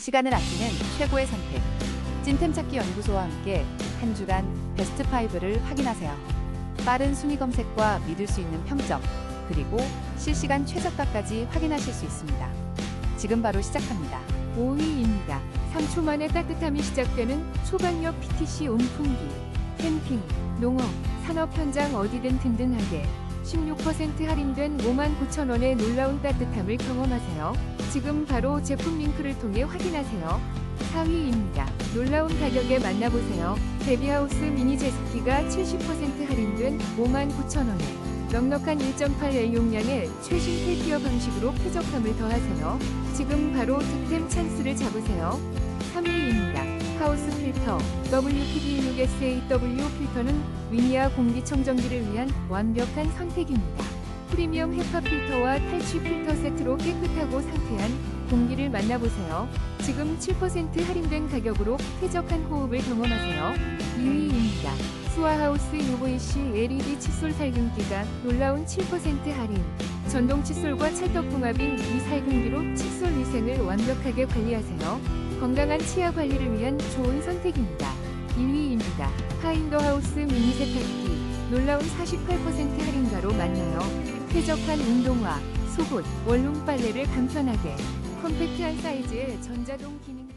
시간을 아끼는 최고의 선택. 찐템 찾기 연구소와 함께 한 주간 베스트 5를 확인하세요. 빠른 순위 검색과 믿을 수 있는 평점, 그리고 실시간 최저가까지 확인하실 수 있습니다. 지금 바로 시작합니다. 5위입니다. 3초 만에 따뜻함이 시작되는 소방력 PTC 온풍기. 캠핑, 농업, 산업 현장 어디든 든든하게 16% 할인된 59,000원의 놀라운 따뜻함을 경험하세요. 지금 바로 제품 링크를 통해 확인하세요. 4위입니다. 놀라운 가격에 만나보세요. 베비하우스 미니 제습기가 70% 할인된 59,000원에 넉넉한 1.8L 용량의 최신 텔티어 방식으로 쾌적함을 더하세요. 지금 바로 득템 찬스를 잡으세요. 3위입니다. 하우스 필터 WPD6SAW 필터는 위니아 공기청정기를 위한 완벽한 선택입니다. 프리미엄 헤파 필터와 탈취 필터 세트로 깨끗하고 상쾌한 공기를 만나보세요. 지금 7% 할인된 가격으로 쾌적한 호흡을 경험하세요. 2위입니다. 수아하우스 UVC LED 칫솔 살균기가 놀라운 7% 할인. 전동 칫솔과 찰떡 궁합인 이 살균기로 칫솔 위생을 완벽하게 관리하세요. 건강한 치아 관리를 위한 좋은 선택입니다. 2위입니다. 하인더 하우스 미니 세탁기. 놀라운 48% 할인가로 만나요. 쾌적한 운동화, 속옷, 원룸 빨래를 간편하게 컴팩트한 사이즈의 전자동 기능까지.